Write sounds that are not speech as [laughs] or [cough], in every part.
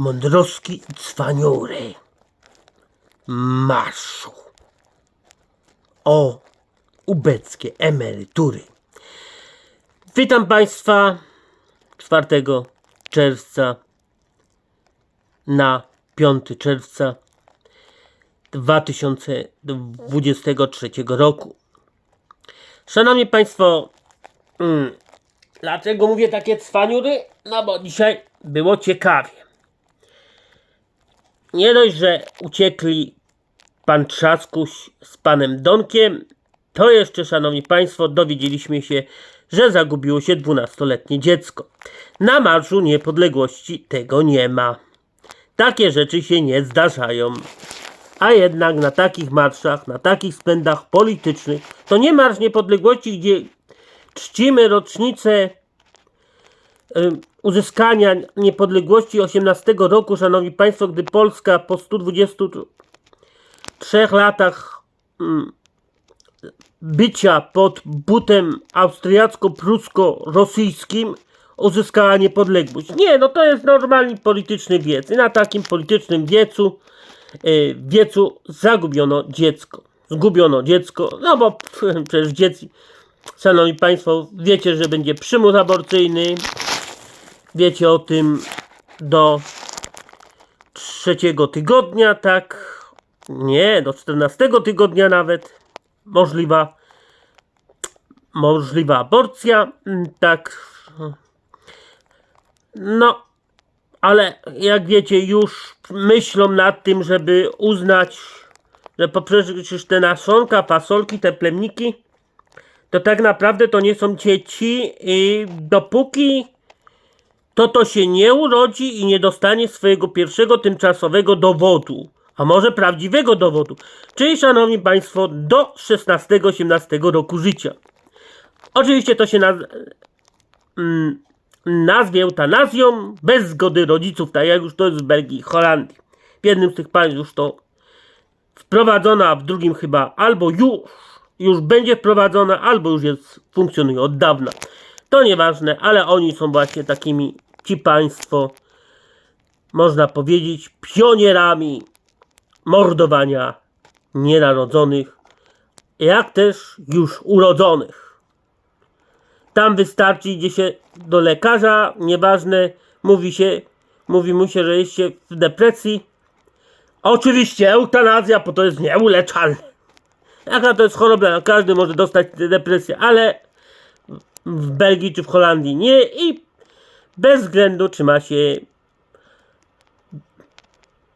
Mądrowski cwaniury. Marszu. O ubeckie emerytury. Witam Państwa 4 czerwca na 5 czerwca 2023 roku. Szanowni Państwo, mm, dlaczego mówię takie cwaniury? No bo dzisiaj było ciekawie. Nie dość, że uciekli pan Trzaskuś z panem Donkiem, to jeszcze, szanowni państwo, dowiedzieliśmy się, że zagubiło się dwunastoletnie dziecko. Na Marszu Niepodległości tego nie ma. Takie rzeczy się nie zdarzają. A jednak na takich marszach, na takich spędach politycznych, to nie Marsz Niepodległości, gdzie czcimy rocznicę uzyskania niepodległości 18 roku, szanowni państwo, gdy Polska po 123 latach mm, bycia pod butem austriacko-prusko-rosyjskim uzyskała niepodległość. Nie, no to jest normalny polityczny wiec. I na takim politycznym wiecu, y, wiecu zagubiono dziecko. Zgubiono dziecko, no bo [laughs] przecież dzieci, szanowni państwo, wiecie, że będzie przymus aborcyjny, wiecie o tym do trzeciego tygodnia, tak? Nie, do 14 tygodnia nawet możliwa możliwa aborcja, mm, tak. No, ale jak wiecie, już myślą nad tym, żeby uznać, że poprzez te naszonka, fasolki, te plemniki, to tak naprawdę to nie są dzieci i dopóki to to się nie urodzi i nie dostanie swojego pierwszego tymczasowego dowodu, a może prawdziwego dowodu, czyli szanowni państwo do 16-18 roku życia. Oczywiście to się naz mm, nazwie eutanazją bez zgody rodziców, tak jak już to jest w Belgii i Holandii. W jednym z tych państw już to wprowadzona, a w drugim chyba albo już, już będzie wprowadzona, albo już jest, funkcjonuje od dawna. To nieważne, ale oni są właśnie takimi, ci państwo, można powiedzieć, pionierami mordowania nienarodzonych, jak też już urodzonych. Tam wystarczy, idzie się do lekarza, nieważne, mówi się, mówi mu się, że jest się w depresji. Oczywiście eutanazja, bo to jest nieuleczalne. Jaka to jest choroba, każdy może dostać depresję, ale w Belgii czy w Holandii nie i bez względu czy ma się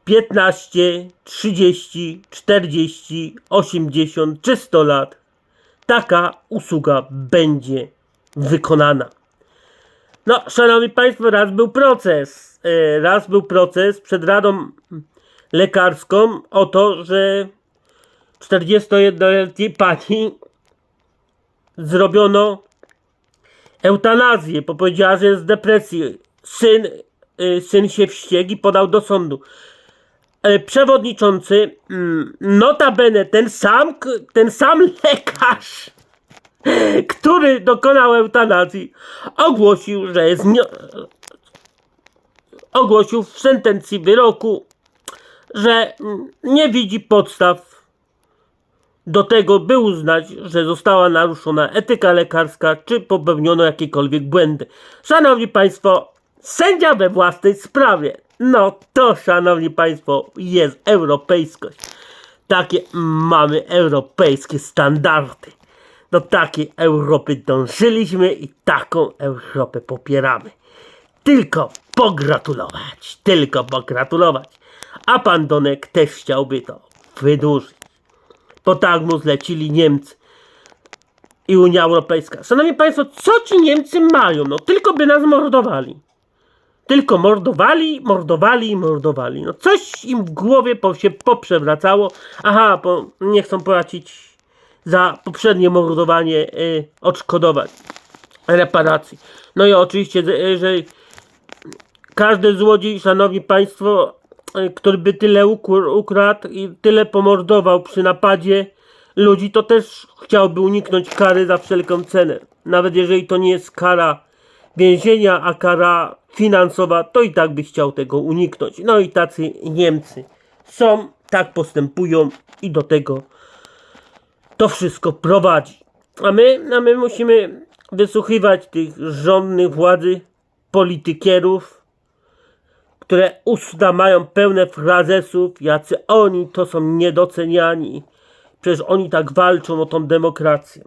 15, 30, 40, 80 czy 100 lat taka usługa będzie wykonana. No, szanowni państwo, raz był proces. e, Raz był proces przed Radą Lekarską o to, że 41-letniej pani zrobiono eutanazję, bo powiedziała, że jest z depresji. Syn, y, syn się wściekł i podał do sądu. E, Przewodniczący, mm, notabene ten sam, ten sam lekarz, [laughs] który dokonał eutanazji, ogłosił, że jest nie... ogłosił w sentencji wyroku, że nie widzi podstaw do tego, by uznać, że została naruszona etyka lekarska, czy popełniono jakiekolwiek błędy. Szanowni Państwo, sędzia we własnej sprawie. No to, Szanowni Państwo, jest europejskość. Takie mamy europejskie standardy. Do takiej Europy dążyliśmy i taką Europę popieramy. Tylko pogratulować, tylko pogratulować. A pan Donek też chciałby to wydłużyć bo tak mu zlecili Niemcy i Unia Europejska. Szanowni Państwo, co ci Niemcy mają? No tylko by nas mordowali. Tylko mordowali, mordowali mordowali. No coś im w głowie po, się poprzewracało. Aha, bo nie chcą płacić za poprzednie mordowanie y, odszkodowań, reparacji. No i oczywiście, że, że każdy złodziej, szanowni państwo, który by tyle ukr- ukradł i tyle pomordował przy napadzie ludzi, to też chciałby uniknąć kary za wszelką cenę. Nawet jeżeli to nie jest kara więzienia, a kara finansowa, to i tak by chciał tego uniknąć. No i tacy Niemcy są, tak postępują i do tego to wszystko prowadzi. A my, a my musimy wysłuchiwać tych rządnych władzy, politykierów, które usta mają pełne frazesów, jacy oni to są niedoceniani. Przecież oni tak walczą o tą demokrację.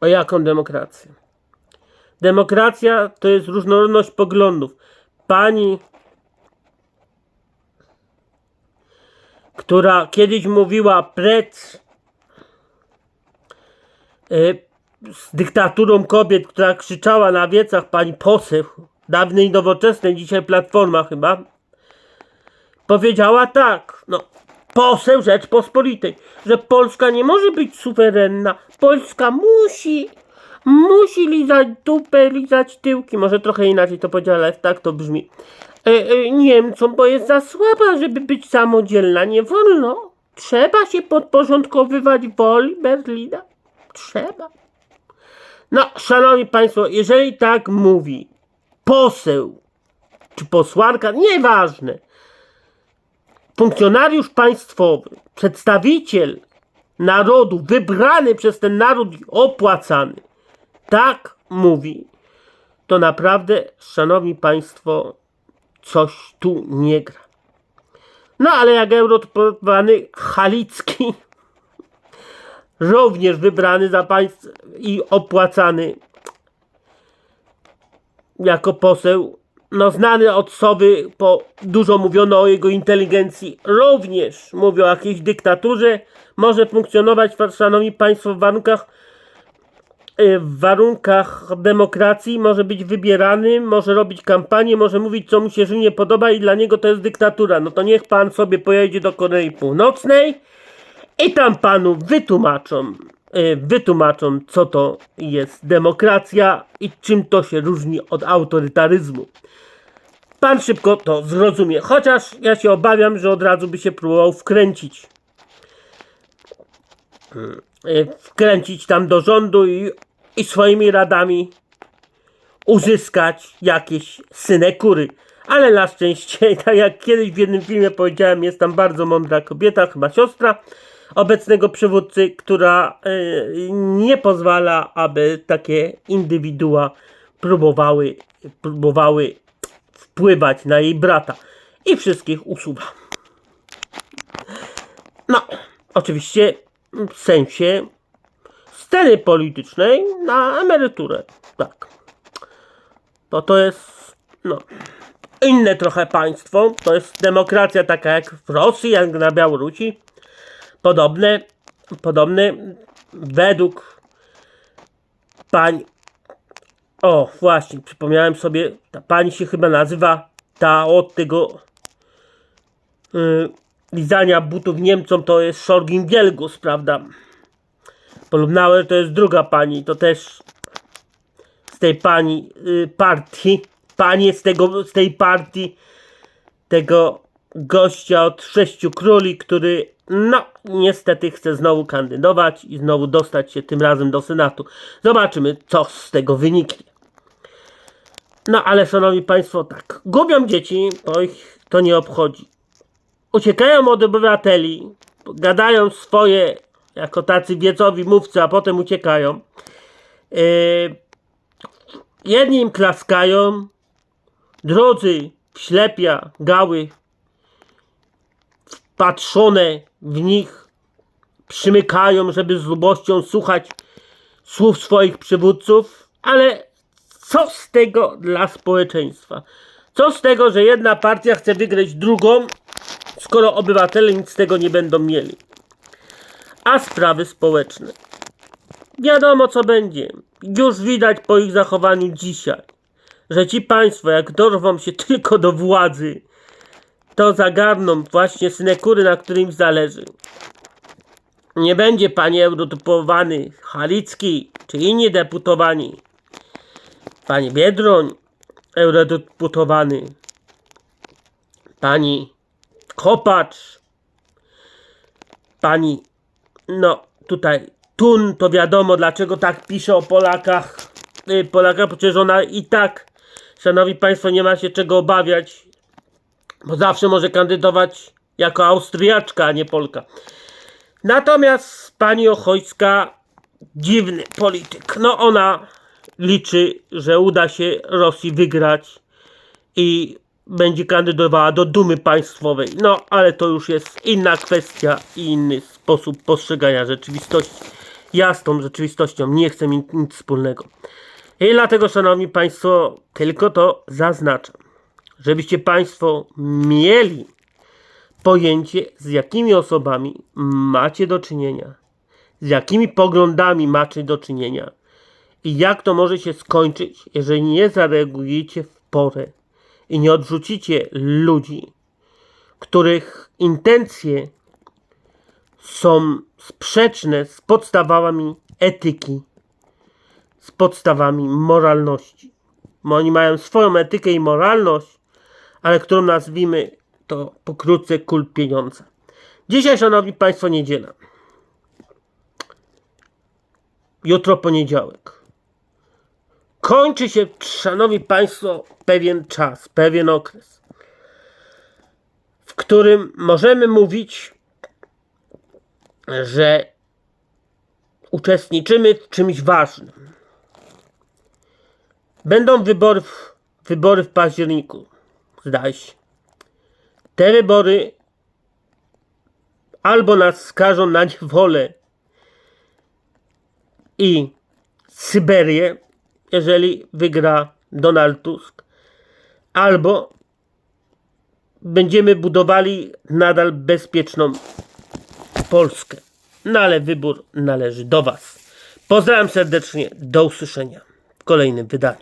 O jaką demokrację? Demokracja to jest różnorodność poglądów. Pani, która kiedyś mówiła precz y, z dyktaturą kobiet, która krzyczała na wiecach pani poseł, dawnej nowoczesnej, dzisiaj platforma chyba, powiedziała tak, no, poseł Rzeczpospolitej, że Polska nie może być suwerenna. Polska musi, musi lizać dupę, lizać tyłki. Może trochę inaczej to powiedziała, ale tak to brzmi. E, e, Niemcom, bo jest za słaba, żeby być samodzielna. Nie wolno. Trzeba się podporządkowywać woli Berlina. Trzeba. No, szanowni państwo, jeżeli tak mówi poseł czy posłanka, nieważne, funkcjonariusz państwowy, przedstawiciel narodu, wybrany przez ten naród i opłacany, tak mówi, to naprawdę, szanowni państwo, coś tu nie gra. No ale jak eurodeputowany Halicki, [laughs] również wybrany za państw i opłacany jako poseł, no znany od Sowy, bo dużo mówiono o jego inteligencji, również mówi o jakiejś dyktaturze, może funkcjonować, szanowni państwo, w warunkach y, w warunkach demokracji, może być wybierany, może robić kampanię, może mówić, co mu się życie podoba i dla niego to jest dyktatura. No to niech pan sobie pojedzie do Korei Północnej i tam panu wytłumaczą, wytłumaczą, co to jest demokracja i czym to się różni od autorytaryzmu. Pan szybko to zrozumie, chociaż ja się obawiam, że od razu by się próbował wkręcić. Y, Wkręcić tam do rządu i, i swoimi radami uzyskać jakieś synekury. Ale na szczęście, [laughs] tak jak kiedyś w jednym filmie powiedziałem, jest tam bardzo mądra kobieta, chyba siostra obecnego przywódcy, która y, nie pozwala, aby takie indywidua próbowały, próbowały wpływać na jej brata. I wszystkich usuwa. No, oczywiście w sensie sceny politycznej na emeryturę. Tak. To to jest, no, inne trochę państwo. To jest demokracja taka jak w Rosji, jak na Białorusi. Podobne, podobne według pań. O, właśnie, przypomniałem sobie, ta pani się chyba nazywa ta od tego yy, lizania butów Niemcom to jest Szorgin Wielgus, prawda? Polubnauer to jest druga pani, to też z tej pani y, partii, panie z, tego, z tej partii, tego gościa od sześciu króli, który no niestety chce znowu kandydować i znowu dostać się tym razem do Senatu. Zobaczymy, co z tego wyniknie. No ale szanowni państwo, tak, gubią dzieci, bo ich to nie obchodzi. Uciekają od obywateli, gadają swoje jako tacy wiedzowi mówcy, a potem uciekają. Yy, jedni im klaskają, drudzy ślepia, gały, wpatrzone w nich, przymykają, żeby z lubością słuchać słów swoich przywódców, ale co z tego dla społeczeństwa? Co z tego, że jedna partia chce wygrać drugą, skoro obywatele nic z tego nie będą mieli? A sprawy społeczne. Wiadomo co będzie. Już widać po ich zachowaniu dzisiaj, że ci państwo, jak dorwą się tylko do władzy, to zagarną właśnie synekury, na którym zależy. Nie będzie panie eurodeputowany Halicki czy inni deputowani. Pani Biedroń, eurodeputowany. Pani Kopacz. Pani, no tutaj Tun, to wiadomo dlaczego tak pisze o Polakach. Y, Polakach, przecież ona i tak Szanowni Państwo, nie ma się czego obawiać, bo zawsze może kandydować jako Austriaczka, a nie Polka. Natomiast pani Ochojska, dziwny polityk. No ona liczy, że uda się Rosji wygrać i będzie kandydowała do Dumy Państwowej. No, ale to już jest inna kwestia i inny sposób postrzegania rzeczywistości. Ja z tą rzeczywistością nie chcę mieć nic wspólnego. I dlatego, Szanowni Państwo, tylko to zaznaczam, żebyście Państwo mieli pojęcie, z jakimi osobami macie do czynienia, z jakimi poglądami macie do czynienia i jak to może się skończyć, jeżeli nie zareagujecie w porę i nie odrzucicie ludzi, których intencje są sprzeczne z podstawami etyki, z podstawami moralności. Bo oni mają swoją etykę i moralność, ale którą nazwijmy to pokrótce kult pieniądza. Dzisiaj, Szanowni Państwo, niedziela. Jutro poniedziałek. Kończy się, Szanowni Państwo, pewien czas, pewien okres, w którym możemy mówić, że uczestniczymy w czymś ważnym. Będą wybory w, wybory w październiku, zdaje się. Te wybory albo nas skażą na niewolę i Syberię, jeżeli wygra Donald Tusk, albo będziemy budowali nadal bezpieczną Polskę. No ale wybór należy do Was. Pozdrawiam serdecznie, do usłyszenia w kolejnym wydaniu.